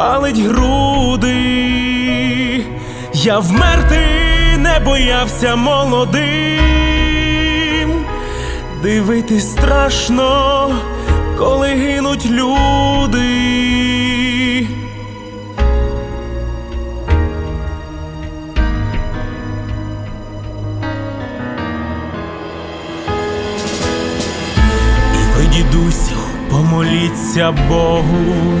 палить груди. Я вмерти не боявся молодим, дивитись страшно, коли гинуть люди. Дідусю, помоліться Богу.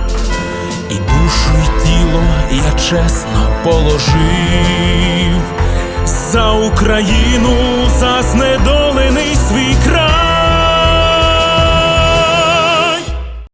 душу й тіло я чесно положив за Україну за знедолений світ.